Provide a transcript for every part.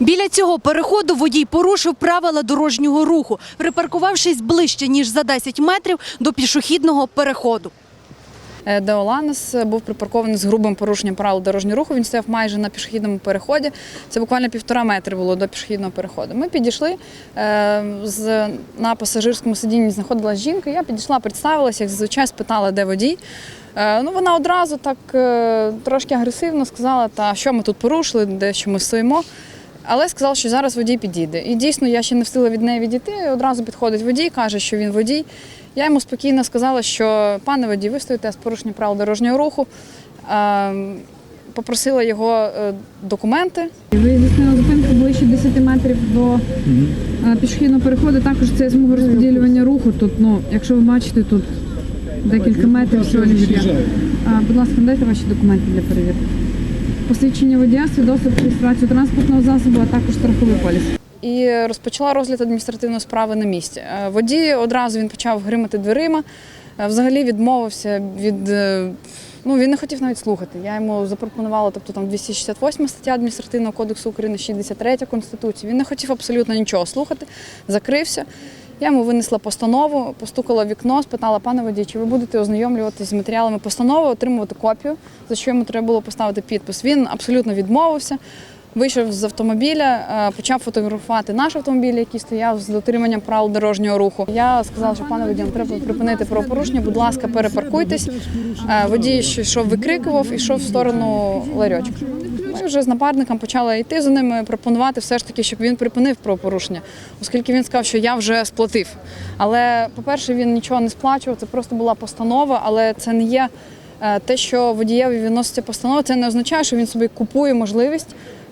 Біля цього переходу водій порушив правила дорожнього руху, припаркувавшись ближче ніж за 10 метрів до пішохідного переходу. Е, Деоланес був припаркований з грубим порушенням правил дорожнього руху. Він стояв майже на пішохідному переході. Це буквально півтора метри було до пішохідного переходу. Ми підійшли е, на пасажирському сидінні знаходилась жінка. Я підійшла, представилася, як зазвичай спитала, де водій. Е, Ну, вона одразу так е, трошки агресивно сказала, та що ми тут порушили, де що ми стоїмо. Але сказав, що зараз водій підійде. І дійсно, я ще не встигла від неї відійти. Одразу підходить водій, каже, що він водій. Я йому спокійно сказала, що пане водій, ви стоїте з порушенням правил дорожнього руху. Ем, Попросила його е, документи. Ви здійснили зупинку ближче 10 метрів до е, пішохідного переходу. Також це смуга розподілювання руху. Тут, ну, якщо ви бачите, тут декілька метрів всього лиш є. А, Будь ласка, дайте ваші документи для перевірки. Посвідчення водія, свідоцтво про реєстрацію транспортного засобу, а також страховий поліс. і розпочала розгляд адміністративної справи на місці. Е, Водій одразу він почав гримати дверима, е, взагалі відмовився від. е, Ну, він не хотів навіть слухати. Я йому запропонувала, тобто там 268 стаття адміністративного кодексу України, 63 Конституції. Він не хотів абсолютно нічого слухати, закрився. Я йому винесла постанову, постукала в вікно, спитала пане водій, чи ви будете ознайомлюватися з матеріалами постанови, отримувати копію, за що йому треба було поставити підпис. Він абсолютно відмовився. Вийшов з автомобіля, е, почав фотографувати наш автомобіль, який стояв з дотриманням правил дорожнього руху. Я сказала, що пане водій, треба припинити правопорушення. Будь ласка, перепаркуйтесь. Е, Водій, йшов, викрикував, ішов в сторону ларьочка. Ми вже з напарником почали йти за ними, пропонувати все ж таки, щоб він припинив правопорушення, оскільки він сказав, що я вже сплатив. Але, по-перше, він нічого не сплачував, це просто була постанова, але це не є е, те, що водієві відноситься постанова, це не означає, що він собі купує можливість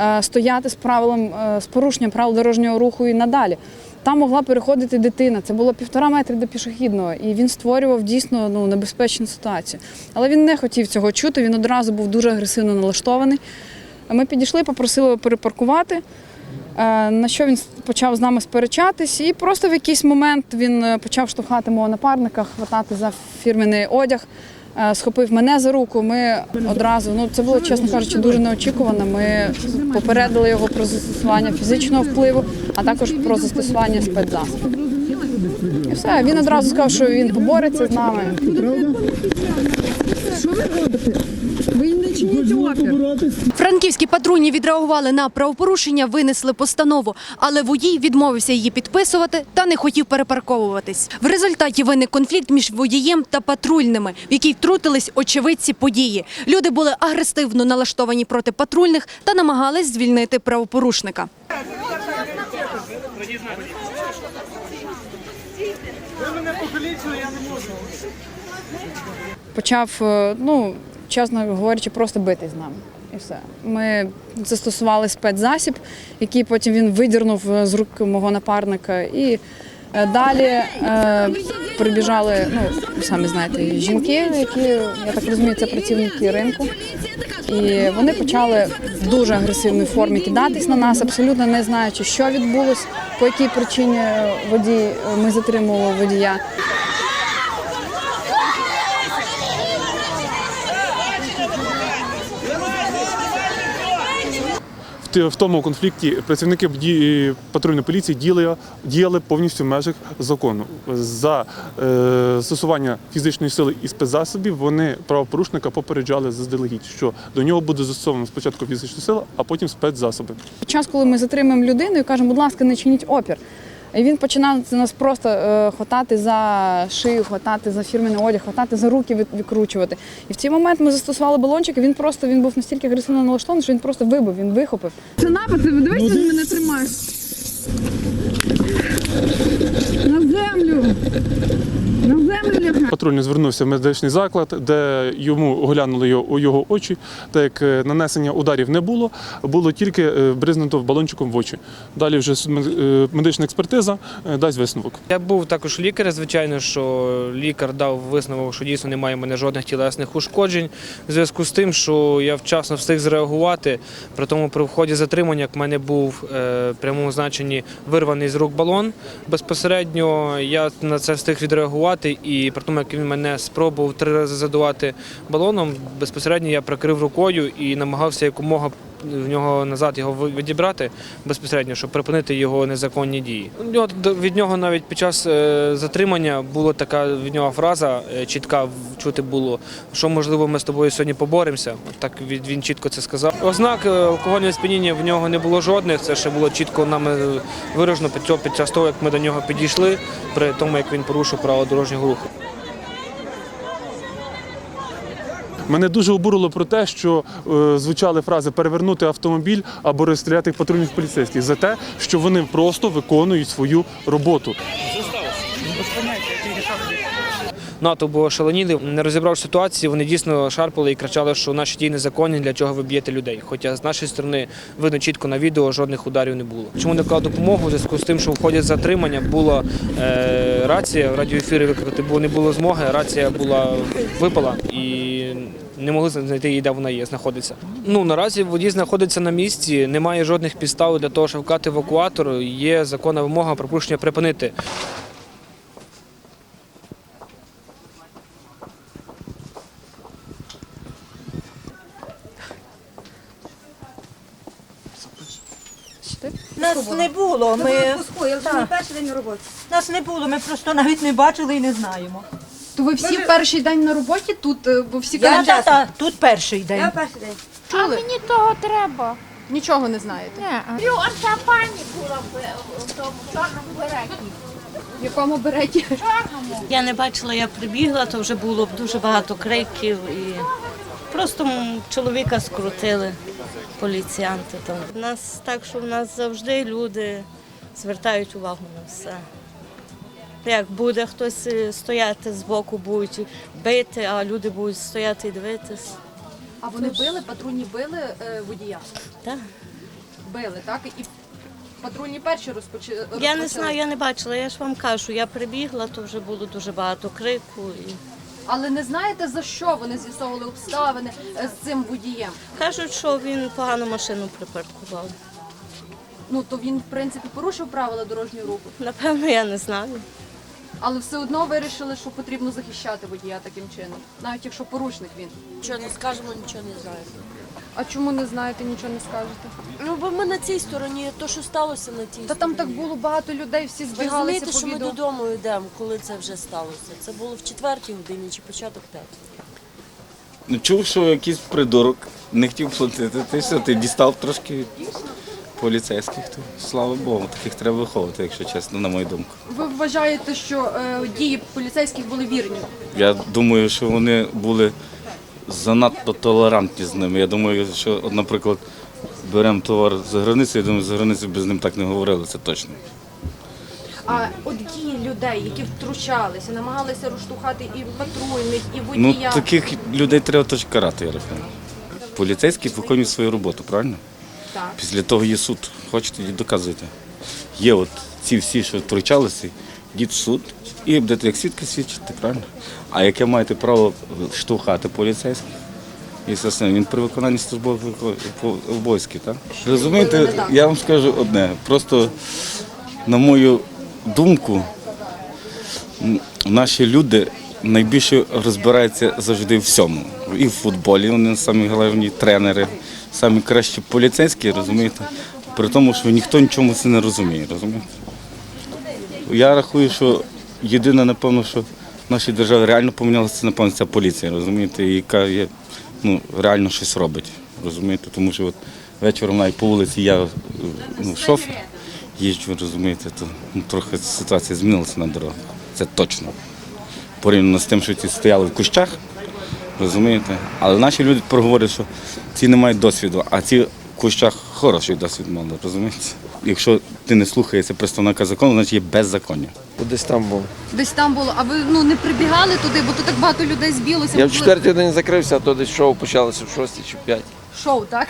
е, стояти з правилом е, з порушенням правил дорожнього руху і надалі. Там могла переходити дитина. Це було півтора метри до пішохідного, і він створював дійсно ну, небезпечну ситуацію. Але він не хотів цього чути. Він одразу був дуже агресивно налаштований. Ми підійшли, попросили перепаркувати. е, На що він почав з нами сперечатись, і просто в якийсь момент він е, почав штовхати мого напарника, хватати за фірменний одяг, е, схопив мене за руку. Ми одразу, ну це було, чесно кажучи, дуже неочікувано. Ми попередили його про застосування фізичного впливу, а також про застосування спецзасобів. І все, він одразу сказав, що він побореться з нами. Що ви робите? Ви не чиніть опір. Франківські патрульні відреагували на правопорушення, винесли постанову, але водій відмовився її підписувати та не хотів перепарковуватись. В результаті виник конфлікт між водієм та патрульними, в який втрутились очевидці події. Люди були агресивно налаштовані проти патрульних та намагались звільнити правопорушника. Почав, е, ну, чесно говорячи, просто битись з нами. І все. Ми застосували спецзасіб, який потім він видірнув е, з рук мого напарника. І е, далі е, прибіжали, ну, самі знаєте, жінки, які, я так розумію, це працівники ринку. І вони почали в дуже агресивній формі кидатись на нас, абсолютно не знаючи, що відбулось, по якій причині водій, ми затримували водія. В тому конфлікті працівники ді- патрульної поліції діяли, діяли повністю в межах закону. За е, застосування фізичної сили і спецзасобів вони правопорушника попереджали заздалегідь, що до нього буде застосовано спочатку фізична сила, а потім спецзасоби. Під час, коли ми затримуємо людину і кажемо, будь ласка, не чиніть опір. І він починав нас просто е, хватати за шию, хватати за фірменний одяг, хватати за руки, викручувати. І в цей момент ми застосували балончик, і він просто він був настільки агресивно налаштований, що він просто вибив, він вихопив. Це напад, ти дивись, він мене тримає. На землю. На землю лягай. Патрульний звернувся в медичний заклад, де йому оглянули його, у його очі. Так як е, нанесення ударів не було, було тільки е, бризнуто балончиком в очі. Далі вже е, медична експертиза дасть висновок. Я був також лікар, звичайно, що лікар дав висновок, що дійсно немає в мене жодних тілесних ушкоджень. В зв'язку з тим, що я вчасно встиг зреагувати. При тому при вході затримання як в мене був в прямому значенні вирваний з рук балон. Безпосередньо я на це встиг відреагувати, і при тому, як він мене спробував три рази задувати балоном, безпосередньо я прикрив рукою і намагався якомога в нього назад його відібрати безпосередньо, щоб припинити його незаконні дії. Від нього навіть під час е, затримання була така від нього фраза е, чітка чути було, що можливо ми з тобою сьогодні поборемося. Так він чітко це сказав. Ознак е, алкогольного сп'яніння в нього не було жодних. Це ще було чітко нами виражено під час того, як ми до нього підійшли, при тому як він порушив право дорожнього руху. Мене дуже обурило про те, що е, звучали фрази перевернути автомобіль або розстріляти патрульних поліцейських за те, що вони просто виконують свою роботу. НАТО було шаленіли, не розібравши ситуацію, вони дійсно шарпали і кричали, що наші дії незаконні, для чого ви б'єте людей. Хоча з нашої сторони видно чітко на відео жодних ударів не було. Чому не клав допомогу? У зв'язку з тим, що в ході затримання була е, рація, радіоефіри викрити, бо не було змоги. Рація була випала і не могли знайти її, де вона є, знаходиться. Ну наразі водій знаходиться на місці, немає жодних підстав для того, щоб вкати евакуатор. Є законна вимога про порушення припинити. Нас не було. Ми нас не було. Ми просто навіть не бачили і не знаємо. То ви всі перший день на роботі тут, е, бо всі Я кажуть, та, та, тут перший день. Я перший день. чули? Мені того треба. Нічого не знаєте. І оця пані була в, в тому чорному береті. В якому береті? Я не бачила, я прибігла, то вже було дуже багато криків і просто м, чоловіка скрутили поліціянти. Там. У нас так, що в нас завжди люди звертають увагу на все. Як буде хтось е, стояти збоку, будуть бити, а люди будуть стояти і дивитись. А вони били, патрульні били е, водія. Так. Били, так? І патрульні перші розпочали. Я не знаю, я не бачила, я ж вам кажу, я прибігла, то вже було дуже багато крику. І... Але не знаєте за що вони з'ясовували обставини е, з цим водієм? Кажуть, що він погану машину припаркував. Ну то він в принципі порушив правила дорожнього руху, Напевно, я не знаю. Але все одно вирішили, що потрібно захищати водія таким чином, навіть якщо порушник він. Нічого не скажемо, нічого не знаємо. А чому не знаєте, нічого не скажете? Ну, бо ми на цій стороні, то, що сталося на тій Та стороні. там так було багато людей, всі Ви збігалися розумієте, по що ми відео. додому йдемо, коли це вже сталося. Це було в четвертій годині чи початок п'ятої. Ну, чув, що якийсь придурок не хотів платити. Ти все, ти дістав трошки поліцейських. То, слава Богу, таких треба виховувати, якщо чесно, на мою думку. Ви вважаєте, що е, дії поліцейських були вірні? Я думаю, що вони були занадто толерантні з ними. Я думаю, що, от, наприклад, беремо товар за границю, я думаю, за границю б з ним так не говорили, це точно. А от дії людей, які втручалися, намагалися розштовхати і патрульних, і Ну, водія. таких людей треба теж карати, я рахую. Поліцейські виконують свою роботу, правильно? Так. Після того є суд. Хочете, доказуйте. Є от ці всі, що втручалися, йдіть в суд і будете як свідки свідчити, правильно? А яке маєте право штовхати поліцейських? І все він при виконанні службових обов'язків, так? Розумієте, я вам скажу одне. Просто, на мою думку, наші люди найбільше розбираються завжди в всьому. І в футболі вони самі головні тренери, самі кращі поліцейські, розумієте? При тому, що ніхто нічому це не розуміє, розумієте? Я рахую, що єдине, напевно, що в нашій державі реально помінялося, це, напевно, ця поліція, розумієте, яка є, ну, реально щось робить. Розумієте? Тому що от вечором навіть по вулиці я ну, шофер їжджу, розумієте, то ну, трохи ситуація змінилася на дорогах. Це точно. Порівняно з тим, що ті стояли в кущах, розумієте? Але наші люди проговорять, що ці не мають досвіду, а ці в кущах хороший досвід мали, розумієте? Якщо ти не слухаєшся представника закону, значить є беззаконня. Десь там був. Десь там було. А ви ну не прибігали туди, бо тут так багато людей збілося. Я в четвертій день закрився, а то десь шоу почалося в шостій чи в п'ятій. Шоу, так?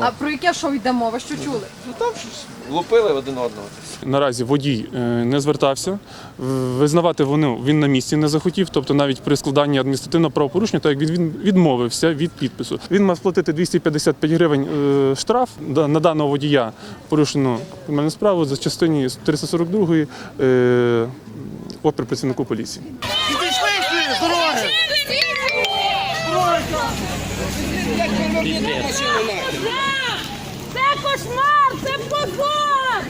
А про яке шоу йде мова? Що чули? Ну там щось лупили один одного. Наразі водій е, не звертався. Визнавати вони він на місці не захотів. Тобто навіть при складанні адміністративного правопорушення, так як він- він відмовився від підпису. Він мав сплатити 255 гривень е, штраф на даного водія. Порушено кримінальну справу за частині 342 е, опір працівнику поліції з дороги! Це кошмар! Це позор!